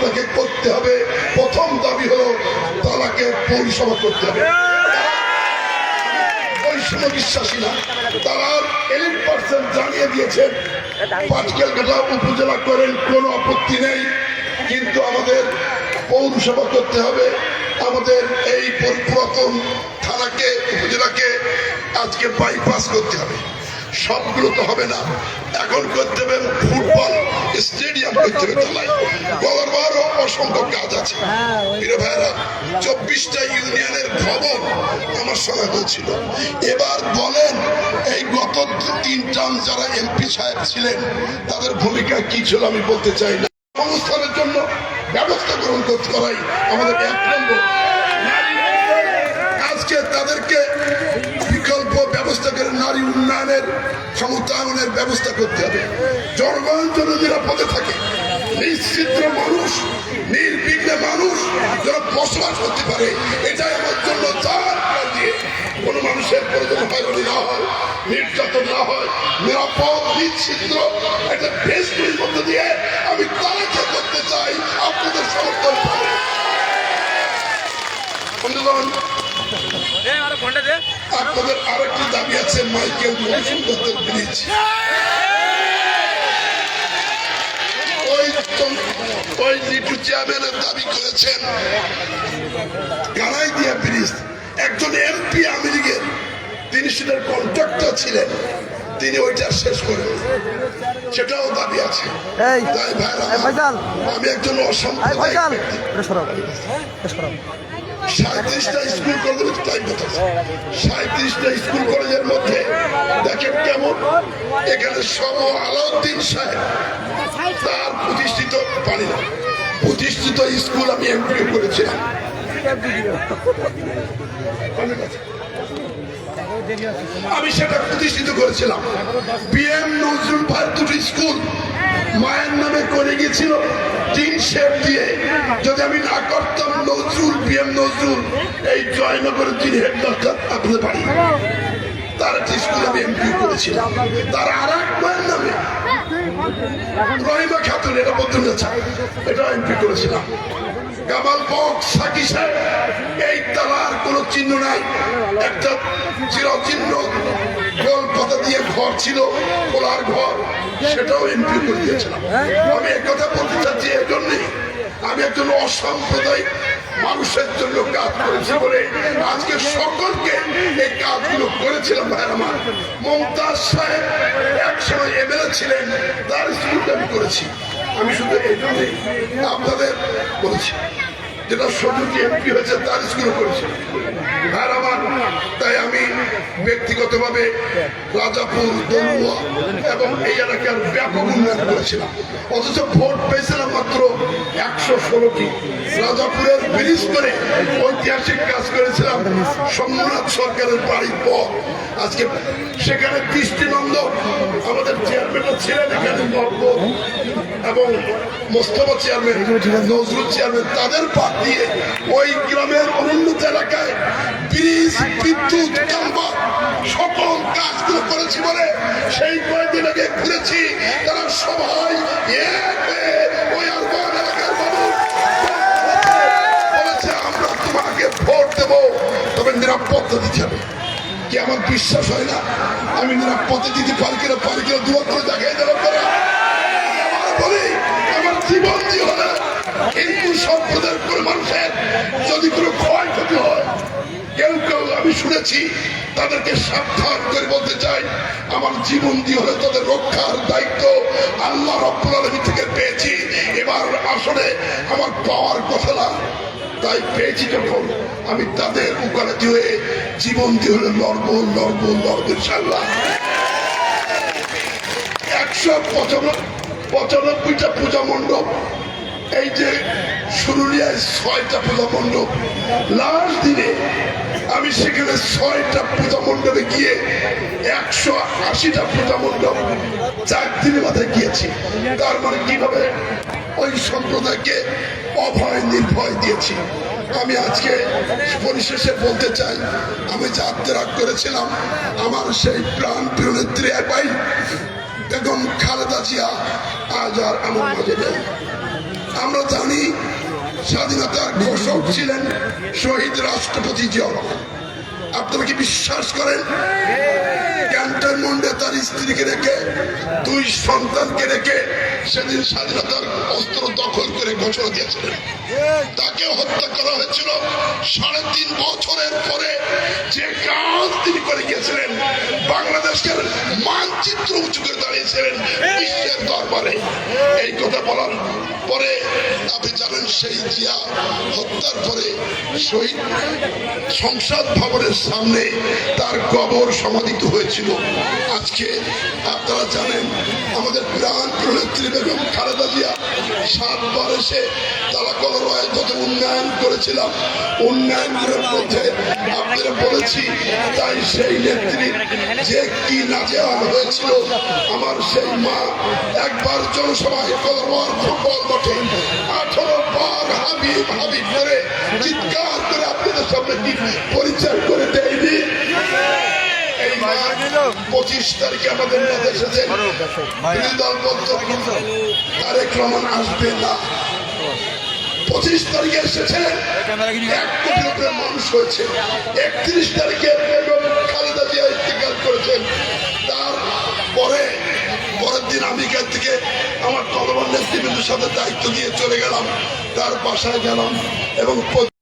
আপনাকে করতে হবে। প্রথম দাবি হলো, তালাকে পরিসভা করতে হবে। বিশ্বাসী তারা উপজেলা আপত্তি নেই। কিন্তু আমাদের পৌরসভা করতে হবে। আমাদের এই থানাকে, উপজেলাকে আজকে বাইপাস করতে হবে। সবগুলো তো হবে না। এখন করতে হবে ফুটবল, স্টেডিয়াম করতে হবে তলায় অসংখ্য কাজ আছে। ভাইরা চব্বিশটা ইউনিয়নের ভবন আমার সঙ্গে হয়েছিল এবার বলেন, এই গত তিন টান যারা এমপি সাহেব ছিলেন, তাদের ভূমিকা কি ছিল আমি বলতে চাই না। সংস্থানের জন্য ব্যবস্থা গ্রহণ করতে করাই আমাদের এক নম্বর ব্যবস্থা নারী উন্নয়নের সমতায়নের ব্যবস্থা করতে হবে। জনগণ নিরাপদে থাকে। নিশ্চিত্র মানুষ, নির্বিঘ্নে মানুষ যেন বসবাস করতে পারে। এটাই আমার জন্য চার দিয়ে কোনো মানুষের প্রয়োজন হয়রানি না হয়, নির্যাতন না হয়, নিরাপদ নিশ্চিত্র একটা বেশ মধ্যে দিয়ে আমি তারাকে করতে চাই আপনাদের সমর্থন বন্ধুগণ আপনাদের আরেকটি দাবি আছে মাইকেল মধুসূদন দত্তের ব্রিজ ওই লিটু চেয়ারম্যানের দাবি করেছেন। গাড়াই দিয়া ব্রিজ একজন এমপি আমেরিকের তিনি সেটার কন্ট্রাক্টর ছিলেন। তিনি ওইটা শেষ করেন। সেটাও দাবি আছে। আমি একজন আই সাঁত্রিশটা স্কুল কলেজের টাইম কথা সাঁত্রিশটা স্কুল কলেজের মধ্যে, দেখেন কেমন, এখানে সম আলাউদ্দিন সাহেব তার প্রতিষ্ঠিত পারি না। প্রতিষ্ঠিত স্কুল আমি এমপি করেছিলাম। আমি সেটা প্রতিষ্ঠিত করেছিলাম। পিএম নজরুল ভাই দুটো স্কুল মায়ের নামে করে গেছিল তিন শেপ দিয়ে। যদি আমি না করতাম নজরুল পিএম নজরুল, এই জয়নগরের যিনি হেডমাস্টার আপনাদের বাড়ি। তার একটি স্কুল আমি এমপি করেছিলাম। তার আর এক মায়ের নামে রহিমা খাতুন, এটা বদল এটা এমপি করেছিলাম। কামাল বক সাকি এই তালার কোনো চিহ্ন নাই। একটা চিরচিহ্ন গোল পাতা দিয়ে ঘর ছিল খোলার ঘর, সেটাও এমপি করে দিয়েছিলাম। আমি একথা বলতে চাচ্ছি এই জন্যই। আমি একজন অসাম্প্রদায়িক মানুষের জন্য কাজ করেছি বলে আজকে সকলকে এই কাজগুলো করেছিলাম, ভাইয়ের আমার। মমতাজ সাহেব একসময় এমএলএ ছিলেন, তার স্কুলটা আমি করেছি। আমি শুধু এই জন্যই আপনাদের বলছি, যেটা সঠিক এমপি হয়েছে, তার স্কুলে করেছে। আর আমার, তাই আমি ব্যক্তিগতভাবে রাজাপুর দলুয়া এবং এই এলাকার ব্যাপক উন্নয়ন করেছিলাম। অথচ ভোট পেয়েছিলাম মাত্র একশো ষোলোটি। রাজাপুরের ব্রিজ করে ঐতিহাসিক কাজ করেছিলাম সোমনাথ সরকারের বাড়ির পর। আজকে সেখানে দৃষ্টিনন্দ আমাদের চেয়ারম্যানরা ছিলেন এখানে মহব্বত এবং মোস্তফা চেয়ারম্যান নজরুল চেয়ারম্যান তাদের বাদ দিয়ে ওই গ্রামের অনুন্নত এলাকায় ব্রিজ, বিদ্যুৎ সকল কাজগুলো করেছি বলে সেই কয়েকদিন আগে ঘুরেছি। বিশ্বাস হয় না। আমি নিরাপত্তা দিতে পারি দূরত্ব দেখাই দিলাম আমার বলি, আমার জীবন দিয়ে হিন্দু সম্প্রদায়ের কোনো মানুষের যদি কোনো ক্ষয়ক্ষতি হয়, কেউ কেউ আমি শুনেছি, তাদেরকে সাবধান করে বলতে চাই, আমার জীবন দিয়ে হলে তাদের রক্ষার দায়িত্ব আল্লাহ আলমী থেকে পেয়েছি। এবার আসলে আমার পাওয়ার কথা না। তাই পেয়েছি যখন আমি তাদের উকালাতি হয়ে জীবন দিয়ে হলে লড়ব লড়ব লড়ব ইনশাল্লাহ একশো পঁচানব্বই, পঁচানব্বইটা পূজা মণ্ডপ, এই যে শুরুলিয়ায় ছয়টা পূজা মণ্ডপ, লাস্ট দিনে আমি সেখানে ছয়টা পূজা মণ্ডপে গিয়ে একশো আশিটা পূজা মণ্ডপ চার দিনের মাথায় গিয়েছি। তার মানে কীভাবে ওই সম্প্রদায়কে অভয় নির্ভয় দিয়েছি। আমি আজকে পরিশেষে বলতে চাই, আমি যাত্রা করেছিলাম, আমার সেই প্রাণ প্রিয় নেত্রী একবাই বেগম খালেদা জিয়া, আজ আর আমার মাঝে নেই। আমরা জানি স্বাধীনতার ঘোষক ছিলেন শহীদ রাষ্ট্রপতি জিয়া আপনারা কি বিশ্বাস করেন? ক্যান্টনমেন্টে তার স্ত্রীকে রেখে, দুই সন্তানকে রেখে সেদিন স্বাধীনতার অস্ত্র দখল করে ঘোষণা দিয়েছিলেন। তাকে হত্যা করা হয়েছিল। সাড়ে তিন বছরের পরে যে কাজ তিনি করে গিয়েছিলেন, বাংলাদেশের মানচিত্র উঁচু করে দাঁড়িয়েছিলেন বিশ্বের দরবারে। এই কথা বলার পরে আপনি জানেন সেই জিয়া হত্যার পরে শহীদ সংসদ ভবনের সামনে তার কবর সমাধিত হয়েছিল। আজকে আপনারা জানেন আমাদের প্রাণ প্রনেত্রী বেগম খালেদা জিয়া সাতবার এসে তারা কলরয় যত উন্নয়ন করেছিলাম। উন্নয়নের মধ্যে আপনারা বলেছি, তাই সেই নেত্রীর যে কি নাজেহাল হয়েছিল আমার সেই মা একবার জনসভায় কলরওয়ার ফুটবল মাঠে আঠারো বার হাবিব হাবিব করে চিৎকার করে আপনাদের সামনে কি পরিচয় করে দেয়নি? পঁচিশ তারিখে আমাদের মধ্যে এসেছে বিরোধী দল বলতো আসবে না। পঁচিশ তারিখে এসেছেন হয়েছে। একত্রিশ তারিখে সাথে দায়িত্ব দিয়ে চলে গেলাম। তার বাসায় গেলাম এবং